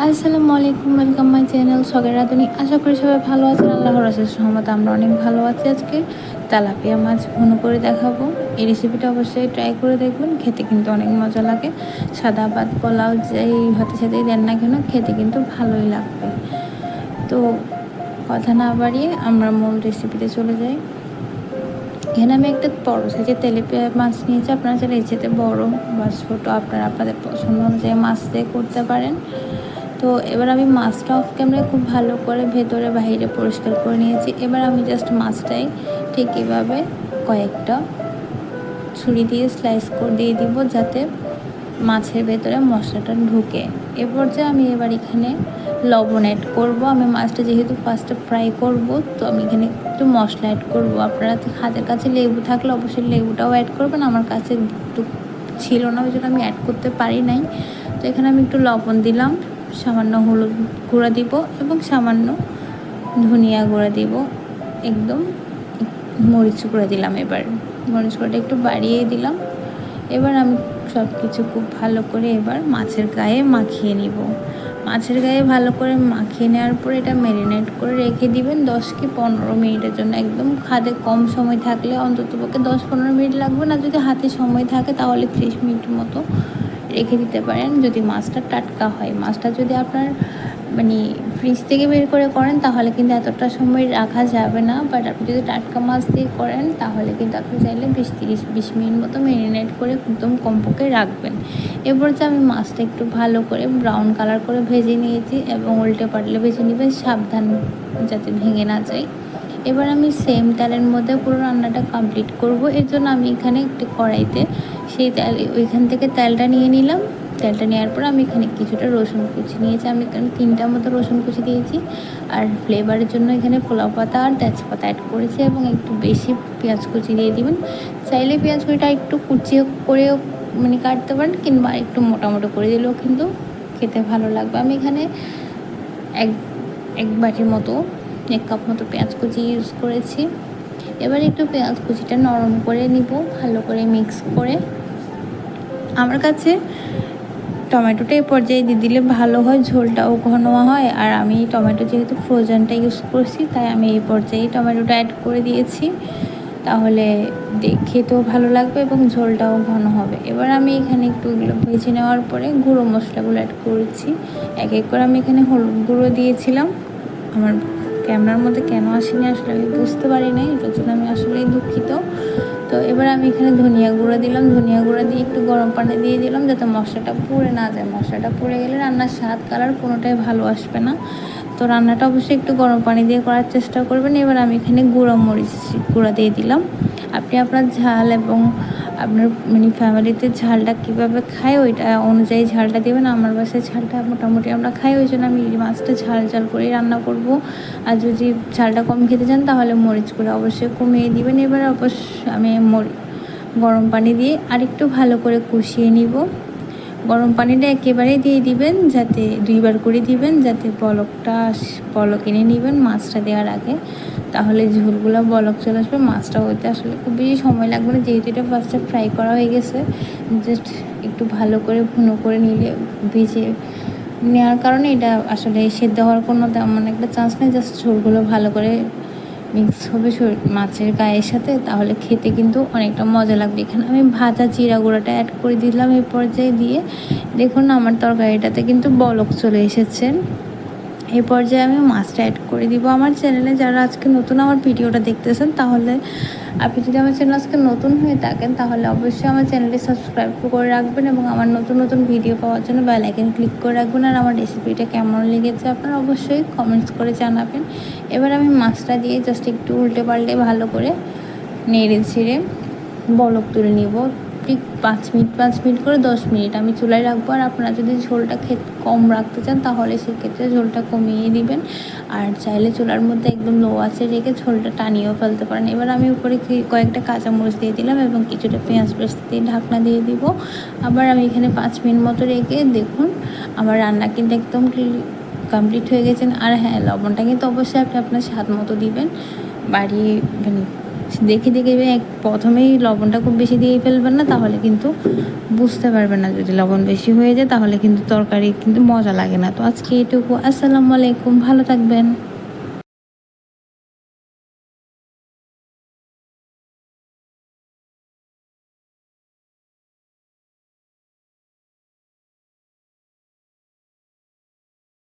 আসসালামু আলাইকুম welcome my channel সগের রাধুনি। আশা করি সবাই ভালো আছেন। আল্লাহর আশেষ সহমত আমরা অনেক ভালো আছি আজকে। তেলাপিয়া মাছ ঘন করে দেখাবো। এই রেসিপিটা অবশ্যই ট্রাই করে দেখবেন। খেতে কিন্তু অনেক মজা লাগে। সাদা ভাত, পোলাও, যেই হাতে সাথেই দেন না কেন, খেতে কিন্তু ভালোই লাগবে। তো কথা না বাড়িয়ে আমরা মূল রেসিপিতে চলে যাই। এখানে আমি একটা বড়ো সাইজের তেলেপিয়া মাছ নিয়েছি। আপনারা চাইলে যেতে বড়ো বা ছোটো, আপনারা আপনাদের পছন্দ অনুযায়ী মাছ দিয়ে করতে পারেন। তো এবার আমি মাছটা অফ ক্যামেরায় খুব ভালো করে ভেতরে বাইরে পরিষ্কার করে নিয়েছি। এবার আমি জাস্ট মাছটাই ঠিক এভাবে কয়েকটা ছুরি দিয়ে স্লাইস করে দিয়ে দিব যাতে মাছের ভেতরে মশলাটা ঢুকে। এ পর্যায়ে আমি এবার এখানে লবণ অ্যাড করব। আমি মাছটা যেহেতু ফার্স্টে ফ্রাই করব, তো আমি এখানে একটু মশলা অ্যাড করব। আপনারা হাতের কাছে লেবু থাকলে অবশ্যই লেবুটাও অ্যাড করবেন। আমার কাছে একটু ছিল না, ওই জন্য আমি অ্যাড করতে পারি নাই। তো এখানে আমি একটু লবণ দিলাম। সামান্য হলুদ গুঁড়া দিব এবং সামান্য ধনিয়া গুঁড়া দিব। একদম মরিচ গুঁড়া দিলাম এবার। মরিচ গুঁড়াটা একটু বাড়িয়ে দিলাম। এবার আমি সব কিছু খুব ভালো করে এবার মাছের গায়ে মাখিয়ে নিব। মাছের গায়ে ভালো করে মাখিয়ে নেওয়ার পর এটা ম্যারিনেট করে রেখে দিবেন দশ কি পনেরো মিনিটের জন্য। একদম হাতে কম সময় থাকলে অন্তত পক্ষে দশ পনেরো মিনিট লাগবে না। যদি হাতে সময় থাকে তাহলে ত্রিশ মিনিট মতো রেখে দিতে পারেন যদি মাছটা টাটকা হয়। মাছটা যদি আপনার মানে ফ্রিজ থেকে বের করে করেন তাহলে কিন্তু এতটা সময় রাখা যাবে না। বাট আপনি যদি টাটকা মাছ দিয়ে করেন তাহলে কিন্তু আপনি চাইলে বিশ তিরিশ, বিশ মিনিট মতো ম্যারিনেট করে একদম কমপক্ষে রাখবেন। এরপর যে আমি মাছটা একটু ভালো করে ব্রাউন কালার করে ভেজে নিয়েছি এবং উল্টে পাল্টে ভেজে নেবেন, সাবধান যাতে ভেঙে না যায়। এবার আমি সেম তেলের মধ্যে পুরো রান্নাটা কমপ্লিট করব। এর জন্য আমি এখানে একটি কড়াইতে সেই তেল, ওইখান থেকে তেলটা নিয়ে নিলাম। তেলটা নেওয়ার পর আমি এখানে কিছুটা রসুন কুচি নিয়েছি। আমি এখানে তিনটা মতো রসুন কুচি দিয়েছি। আর ফ্লেভারের জন্য এখানে পোলাও পাতা আর তেজপাতা অ্যাড করেছি এবং একটু বেশি পেঁয়াজ কুচি দিয়ে দিবেন। চাইলে পেঁয়াজ কুচিটা একটু কুচিয়ে করেও মানে কাটতে পারেন কিংবা একটু মোটামোটো করে দিলেও কিন্তু খেতে ভালো লাগবে। আমি এখানে এক এক বাটির মতো, এক কাপ মতো পেঁয়াজ কুচি ইউজ করেছি। এবার একটু পেঁয়াজ কুচিটা নরম করে নিব, ভালো করে মিক্স করে। আমার কাছে টমেটোটা এই পর্যায়ে দিয়ে দিলে ভালো হয়, ঝোলটাও ঘন হয়। আর আমি টমেটো যেহেতু ফ্রোজেনটা ইউজ করছি, তাই আমি এই পর্যায়ে টমেটোটা অ্যাড করে দিয়েছি। তাহলে খেতেও ভালো লাগবে এবং ঝোলটাও ঘন হবে। এবার আমি এখানে একটু এগুলো ভেজে নেওয়ার পরে গুঁড়ো মশলাগুলো অ্যাড করেছি। এক এক করে আমি এখানে হলুদ গুঁড়ো দিয়েছিলাম। আমার ক্যামেরার মধ্যে কেন আসেনি আসলে আমি বুঝতে পারি নাই, এটার জন্য আমি আসলেই দুঃখিত। তো এবার আমি এখানে ধনিয়া গুঁড়ো দিলাম। ধনিয়া গুঁড়ো দিয়ে একটু গরম পানি দিয়ে দিলাম যাতে মশলাটা পুড়ে না যায়। মশলাটা পুড়ে গেলে রান্নার স্বাদ, কালার কোনোটাই ভালো আসবে না। তো রান্নাটা অবশ্যই একটু গরম পানি দিয়ে করার চেষ্টা করবেন। এবার আমি এখানে গুঁড়ো মরিচ গুঁড়ো দিয়ে দিলাম। আপনি আপনার ঝাল এবং আপনার মানে ফ্যামিলিতে ঝালটা কীভাবে খায়, ওইটা অনুযায়ী ঝালটা দেবেন। আমার বাসায় ঝালটা মোটামুটি আমরা খাই, ওই জন্য আমি মাছটা ঝাল ঝাল করেই রান্না করব। আর যদি ঝালটা কম খেতে চান, তাহলে মরিচ করে অবশ্যই কমিয়ে দিবেন। এবার অবশ্য আমি মরি গরম পানি দিয়ে আরেকটু ভালো করে কষিয়ে নিব। গরম পানিটা একেবারেই দিয়ে দিবেন, যাতে দুইবার করে দিবেন, যাতে বলকটা বলক এনে নেবেন মাছটা দেওয়ার আগে। তাহলে ঝোলগুলো বলক চলে আসবে, মাছটা হইতে আসলে খুব বেশি সময় লাগবে না, যেহেতু এটা ফার্স্টে ফ্রাই করা হয়ে গেছে। জাস্ট একটু ভালো করে ভুনো করে নিলে, ভেজে নেওয়ার কারণে এটা আসলে সেদ্ধ হওয়ার কোনো তেমন একটা চান্স নেই জাস্ট ঝোলগুলো ভালো করে মিক্স হবে মাছের গায়ের সাথে, তাহলে খেতে কিন্তু অনেকটা মজা লাগবে। এখানে আমি ভাজা চিরা গুঁড়াটা অ্যাড করে দিলাম এই পর্যায়ে দিয়ে। দেখুন, আমার তরকারিটাতে কিন্তু বলক চলে এসেছে। এই পর্যায়ে আমি মাছটা অ্যাড করে দিব। আমার চ্যানেলে যারা আজকে নতুন আমার ভিডিওটা দেখতেছেন, তাহলে আপনি যদি আমার চ্যানেল আজকে নতুন হয়ে থাকেন, তাহলে অবশ্যই আমার চ্যানেলটি সাবস্ক্রাইব করে রাখবেন এবং আমার নতুন নতুন ভিডিও পাওয়ার জন্য বেল আইকন ক্লিক করে রাখবেন। আর আমার রেসিপিটা কেমন লেগেছে আপনারা অবশ্যই কমেন্টস করে জানাবেন। এবার আমি মাছটা দিয়ে জাস্ট একটু উল্টে পাল্টে ভালো করে নেড়ে ছিঁড়ে বলক তুলে নিব। ঠিক পাঁচ মিনিট পাঁচ মিনিট করে দশ মিনিট। আমি চুলায় রাখব আর আপনারা যদি ঝোলটা খেতে কম রাখতে চান তাহলে সেক্ষেত্রে ঝোলটা কমিয়ে দিবেন। আর চাইলে চুলার মধ্যে একদম লো আছে রেখে ঝোলটা টানিয়েও ফেলতে পারেন। এবার আমি উপরে কয়েকটা কাঁচামরিচ দিয়ে দিলাম এবং কিছুটা পেঁয়াজ পেস্ট দিয়ে ঢাকনা দিয়ে দিব। আবার আমি এখানে পাঁচ মিনিট মতো রেখে দেখুন আমার রান্না কিন্তু একদম কমপ্লিট হয়ে গেছেন আর হ্যাঁ লবণটা কিন্তু অবশ্যই আপনি আপনার স্বাদ মতো দিবেন। বাড়ি মানে দেখে দেখে এক প্রথমেই লবণটা খুব বেশি দিয়ে ফেলবেন না, তাহলে কিন্তু বুঝতে পারবেন না যদি লবণ বেশি হয়ে যায়, তাহলে কিন্তু তরকারি কিন্তু মজা লাগে না। তো আজকে এটুকু। আসসালামু আলাইকুম। ভালো থাকবেন।